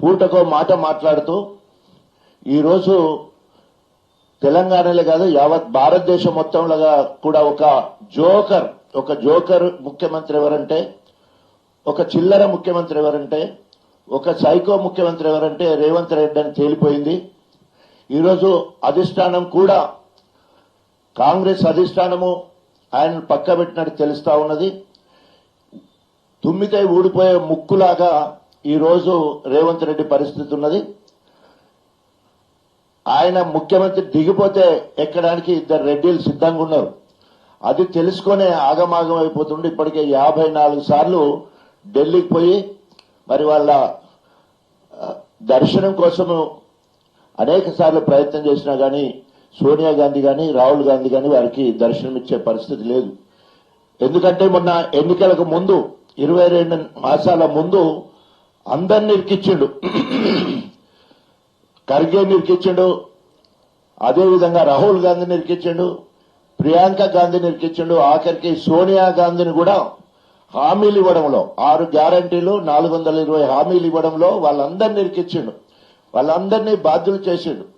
పూటకో మాట మాట్లాడుతూ ఈరోజు తెలంగాణలో కాదు యావత్ భారతదేశం మొత్తంలో కూడా ఒక జోకర్ ఒక జోకర్ ముఖ్యమంత్రి ఎవరంటే ఒక చిల్లర ముఖ్యమంత్రి ఎవరంటే ఒక సైకో ముఖ్యమంత్రి ఎవరంటే రేవంత్ రెడ్డి అని తేలిపోయింది. ఈరోజు అధిష్టానం కూడా కాంగ్రెస్ అధిష్టానము ఆయన పక్కబెట్టినట్టు తెలుస్తా ఉన్నది. తుమ్మితే ఊడిపోయే ముక్కులాగా ఈరోజు రేవంత్ రెడ్డి పరిస్థితి ఉన్నది. ఆయన ముఖ్యమంత్రి దిగిపోతే ఎక్కడానికి ఇద్దరు రెడ్డిలు సిద్ధంగా ఉన్నారు. అది తెలుసుకునే ఆగమాగం అయిపోతుండే. ఇప్పటికే యాభై నాలుగు సార్లు ఢిల్లీకి పోయి మరి వాళ్ళ దర్శనం కోసము అనేక సార్లు ప్రయత్నం చేసినా కానీ సోనియా గాంధీ గాని రాహుల్ గాంధీ గాని వారికి దర్శనం ఇచ్చే పరిస్థితి లేదు. ఎందుకంటే మొన్న ఎన్నికలకు ముందు ఇరవై రెండు మాసాల ముందు అందరిని ఇరికిచ్చిండు. ఖర్గే నిరికిచ్చిండు. అదేవిధంగా రాహుల్ గాంధీని ఇరికిచ్చిండు. ప్రియాంక గాంధీని ఇరికిచ్చిండు. ఆఖరికి సోనియా గాంధీని కూడా హామీలు ఇవ్వడంలో ఆరు గ్యారంటీలు నాలుగు వందల ఇరవై హామీలు ఇవ్వడంలో వాళ్ళందరినీ ఇరికిచ్చిండు. వాళ్ళందరినీ బాధ్యులు చేసిండు.